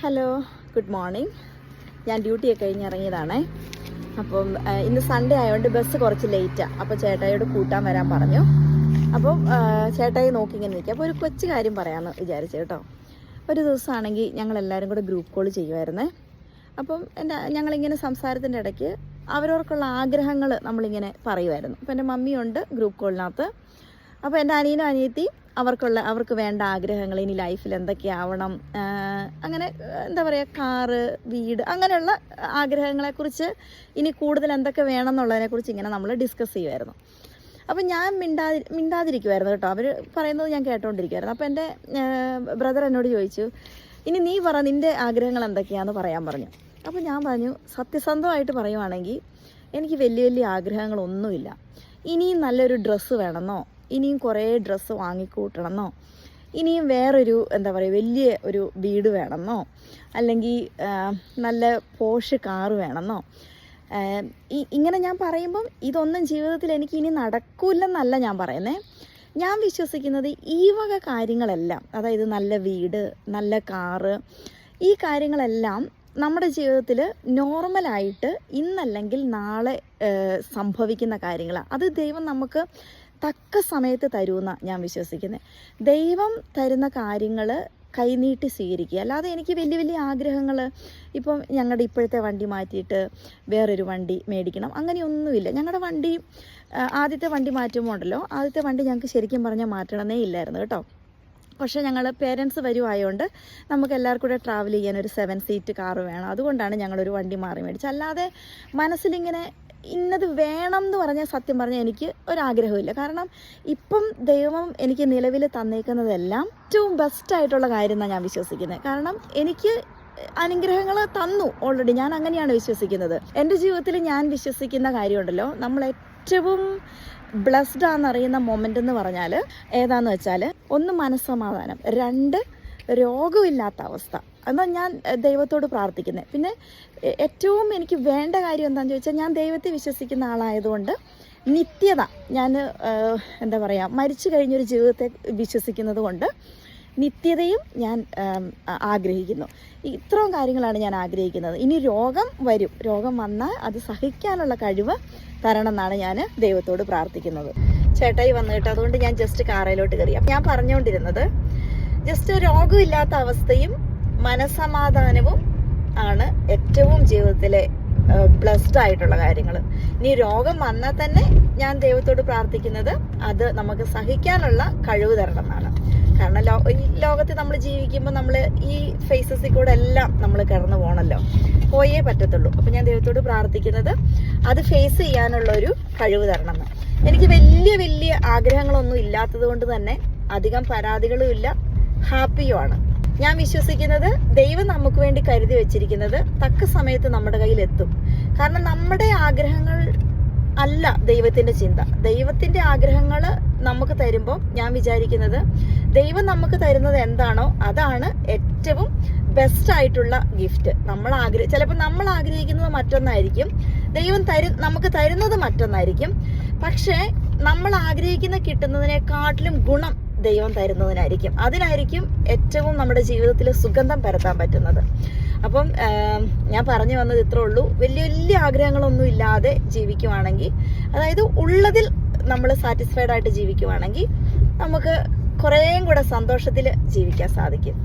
Hello good morning ഞാൻ ഡ്യൂട്ടിയൊക്കെ കഴിഞ്ഞ് ഇറങ്ങിയതാണേ. അപ്പം ഇന്ന് സൺഡേ ആയതുകൊണ്ട് ബസ് കുറച്ച് ലേറ്റാണ് അപ്പോൾ ചേട്ടായിയോട് കൂട്ടാൻ വരാൻ പറഞ്ഞു. അപ്പം ചേട്ടായി നോക്കി ഇങ്ങനെ നിൽക്കുക. അപ്പോൾ ഒരു കൊച്ചു കാര്യം പറയാമെന്ന് വിചാരിച്ചു കേട്ടോ. ഒരു ദിവസമാണെങ്കിൽ ഞങ്ങൾ എല്ലാവരും കൂടെ ഗ്രൂപ്പ് കോൾ ചെയ്യുമായിരുന്നേ. അപ്പം എന്റെ ഞങ്ങളിങ്ങനെ സംസാരത്തിന്റെ ഇടയ്ക്ക് അവരവർക്കുള്ള ആഗ്രഹങ്ങൾ നമ്മളിങ്ങനെ പറയുമായിരുന്നു. അപ്പം എന്റെ മമ്മിയുണ്ട് ഗ്രൂപ്പ് കോളിനകത്ത് അപ്പോൾ എന്റെ അനിയനും അനിയത്തി അവർക്കുള്ള അവർക്ക് വേണ്ട ആഗ്രഹങ്ങൾ ഇനി ലൈഫിൽ എന്തൊക്കെയാവണം അങ്ങനെ എന്താ പറയുക കാറ് വീട് അങ്ങനെയുള്ള ആഗ്രഹങ്ങളെക്കുറിച്ച് ഇനി കൂടുതൽ എന്തൊക്കെ വേണം എന്നുള്ളതിനെക്കുറിച്ച് ഇങ്ങനെ നമ്മൾ ഡിസ്കസ് ചെയ്യുമായിരുന്നു അപ്പം ഞാൻ മിണ്ടാതി മിണ്ടാതിരിക്കുമായിരുന്നു കേട്ടോ. അവർ പറയുന്നത് ഞാൻ കേട്ടോണ്ടിരിക്കുമായിരുന്നു അപ്പോൾ എന്റെ ബ്രദർ എന്നോട് ചോദിച്ചു ഇനി നീ പറ നിന്റെ ആഗ്രഹങ്ങൾ എന്തൊക്കെയാണെന്ന് പറയാൻ പറഞ്ഞു. അപ്പോൾ ഞാൻ പറഞ്ഞു സത്യസന്ധമായിട്ട് പറയുവാണെങ്കിൽ എനിക്ക് വലിയ വലിയ ആഗ്രഹങ്ങളൊന്നുമില്ല. ഇനിയും നല്ലൊരു ഡ്രസ്സ് വേണമെന്നോ ഇനിയും കുറേ ഡ്രസ്സ് വാങ്ങിക്കൂട്ടണമെന്നോ? ഇനിയും വേറൊരു എന്താ പറയുക വലിയ ഒരു വീട് വേണമെന്നോ? അല്ലെങ്കിൽ നല്ല പോഷ് കാറ് വേണമെന്നോ? ഇങ്ങനെ ഞാൻ പറയുമ്പം ഇതൊന്നും ജീവിതത്തിൽ എനിക്ക് ഇനി നടക്കൂലെന്നല്ല ഞാൻ പറയുന്നത് ഞാൻ വിശ്വസിക്കുന്നത് ഈ വക കാര്യങ്ങളെല്ലാം അതായത് നല്ല വീട് നല്ല കാറ് ഈ കാര്യങ്ങളെല്ലാം നമ്മുടെ ജീവിതത്തിൽ നോർമലായിട്ട് ഇന്നല്ലെങ്കിൽ നാളെ സംഭവിക്കുന്ന കാര്യങ്ങളാണ് അത് ദൈവം നമുക്ക് തക്ക സമയത്ത് തരുമെന്നാണ് ഞാൻ വിശ്വസിക്കുന്നത് ദൈവം തരുന്ന കാര്യങ്ങൾ കൈനീട്ടി സ്വീകരിക്കുക. അല്ലാതെ എനിക്ക് വലിയ വലിയ ആഗ്രഹങ്ങൾ ഇപ്പം ഞങ്ങളുടെ ഇപ്പോഴത്തെ വണ്ടി മാറ്റിയിട്ട് വേറൊരു വണ്ടി മേടിക്കണം. അങ്ങനെയൊന്നുമില്ല ഞങ്ങളുടെ വണ്ടി ആദ്യത്തെ വണ്ടി മാറ്റുമ്പോൾ ഉണ്ടല്ലോ ആദ്യത്തെ വണ്ടി ഞങ്ങൾക്ക് ശരിക്കും പറഞ്ഞാൽ മാറ്റണമെന്നേ ഇല്ലായിരുന്നു കേട്ടോ. പക്ഷേ ഞങ്ങൾ പേരൻസ് വരുവായതുകൊണ്ട് നമുക്ക് എല്ലാവർക്കും കൂടെ ട്രാവൽ ചെയ്യാൻ ഒരു സെവൻ സീറ്റ് കാറ് വേണം. അതുകൊണ്ടാണ് ഞങ്ങളൊരു വണ്ടി മാറി മേടിച്ചത്. അല്ലാതെ മനസ്സിലിങ്ങനെ ഇന്നത് വേണം എന്ന് പറഞ്ഞാൽ സത്യം പറഞ്ഞാൽ എനിക്ക് ഒരാഗ്രഹമില്ല കാരണം ഇപ്പം ദൈവം എനിക്ക് നിലവിൽ തന്നേക്കുന്നതെല്ലാം ഏറ്റവും ബെസ്റ്റ് ആയിട്ടുള്ള കാര്യം എന്നാണ് ഞാൻ വിശ്വസിക്കുന്നത് കാരണം എനിക്ക് അനുഗ്രഹങ്ങൾ തന്നു ഓൾറെഡി ഞാൻ അങ്ങനെയാണ് വിശ്വസിക്കുന്നത്. എന്റെ ജീവിതത്തിൽ ഞാൻ വിശ്വസിക്കുന്ന കാര്യമുണ്ടല്ലോ. നമ്മൾ ഏറ്റവും ബ്ലസ്ഡ് ആണെന്നറിയുന്ന മൊമെന്റ് എന്ന് പറഞ്ഞാൽ ഏതാന്ന് വെച്ചാൽ ഒന്ന് മനസ്സമാധാനം. രണ്ട് രോഗമില്ലാത്ത അവസ്ഥ. എന്നാൽ ഞാൻ ദൈവത്തോട് പ്രാർത്ഥിക്കുന്നത് പിന്നെ ഏറ്റവും എനിക്ക് വേണ്ട കാര്യം എന്താണെന്ന് ചോദിച്ചാൽ ഞാൻ ദൈവത്തെ വിശ്വസിക്കുന്ന ആളായതുകൊണ്ട് നിത്യത ഞാൻ എന്താ പറയുക മരിച്ചു കഴിഞ്ഞൊരു ജീവിതത്തെ വിശ്വസിക്കുന്നത് കൊണ്ട് നിത്യതയും ഞാൻ ആഗ്രഹിക്കുന്നു. ഇത്രയും കാര്യങ്ങളാണ് ഞാൻ ആഗ്രഹിക്കുന്നത്. ഇനി രോഗം വരും. രോഗം വന്നാൽ അത് സഹിക്കാനുള്ള കഴിവ് തരണം എന്നാണ് ഞാൻ ദൈവത്തോട് പ്രാർത്ഥിക്കുന്നത്. ചേട്ടായി വന്നു കേട്ടോ. അതുകൊണ്ട് ഞാൻ ജസ്റ്റ് കാറയിലോട്ട് കയറി. ഞാൻ പറഞ്ഞുകൊണ്ടിരുന്നത് ജസ്റ്റ് രോഗമില്ലാത്ത അവസ്ഥയും മനസമാധാനവും ആണ് ഏറ്റവും ജീവിതത്തിലെ ബ്ലസ്ഡ് ആയിട്ടുള്ള കാര്യങ്ങൾ ഇനി രോഗം വന്നാൽ തന്നെ ഞാൻ ദൈവത്തോട് പ്രാർത്ഥിക്കുന്നത് അത് നമുക്ക് സഹിക്കാനുള്ള കഴിവ് തരണം എന്നാണ് കാരണം ലോ ഈ ലോകത്ത് നമ്മൾ ജീവിക്കുമ്പോൾ നമ്മൾ ഈ ഫേസസിൽ കൂടെ എല്ലാം നമ്മൾ കടന്നു പോകണമല്ലോ പോയേ പറ്റത്തുള്ളൂ. അപ്പം ഞാൻ ദൈവത്തോട് പ്രാർത്ഥിക്കുന്നത് അത് ഫേസ് ചെയ്യാനുള്ള ഒരു കഴിവ് തരണം എന്ന് എനിക്ക് വലിയ വലിയ ആഗ്രഹങ്ങളൊന്നും ഇല്ലാത്തത് കൊണ്ട് തന്നെ അധികം പരാതികളും ഇല്ല. ഹാപ്പിയുമാണ്. ഞാൻ വിശ്വസിക്കുന്നത് ദൈവം നമുക്ക് വേണ്ടി കരുതി വെച്ചിരിക്കുന്നത് തക്ക സമയത്ത് നമ്മുടെ കയ്യിൽ എത്തും കാരണം നമ്മുടെ ആഗ്രഹങ്ങൾ അല്ല ദൈവത്തിന്റെ ചിന്ത. ദൈവത്തിന്റെ ആഗ്രഹങ്ങൾ നമുക്ക് തരുമ്പോൾ ഞാൻ വിചാരിക്കുന്നത് ദൈവം നമുക്ക് തരുന്നത് എന്താണോ അതാണ് ഏറ്റവും ബെസ്റ്റ് ആയിട്ടുള്ള ഗിഫ്റ്റ് നമ്മൾ ആഗ്രഹ ചിലപ്പോൾ നമ്മൾ ആഗ്രഹിക്കുന്നത് മറ്റൊന്നായിരിക്കും. ദൈവം തരു നമുക്ക് തരുന്നത് മറ്റൊന്നായിരിക്കും. പക്ഷേ നമ്മൾ ആഗ്രഹിക്കുന്ന കിട്ടുന്നതിനെക്കാട്ടിലും ഗുണം ദൈവം തരുന്നതിനായിരിക്കും. അതിനായിരിക്കും ഏറ്റവും നമ്മുടെ ജീവിതത്തിൽ സുഗന്ധം പരത്താൻ പറ്റുന്നത്. അപ്പം ഞാൻ പറഞ്ഞു വന്നത് ഇത്രേ ഉള്ളൂ. വലിയ വലിയ ആഗ്രഹങ്ങളൊന്നും ഇല്ലാതെ ജീവിക്കുവാണെങ്കിൽ അതായത് ഉള്ളതിൽ നമ്മൾ സാറ്റിസ്ഫൈഡ് ആയിട്ട് ജീവിക്കുവാണെങ്കിൽ നമുക്ക് കുറേയും കൂടെ സന്തോഷത്തിൽ ജീവിക്കാൻ സാധിക്കും.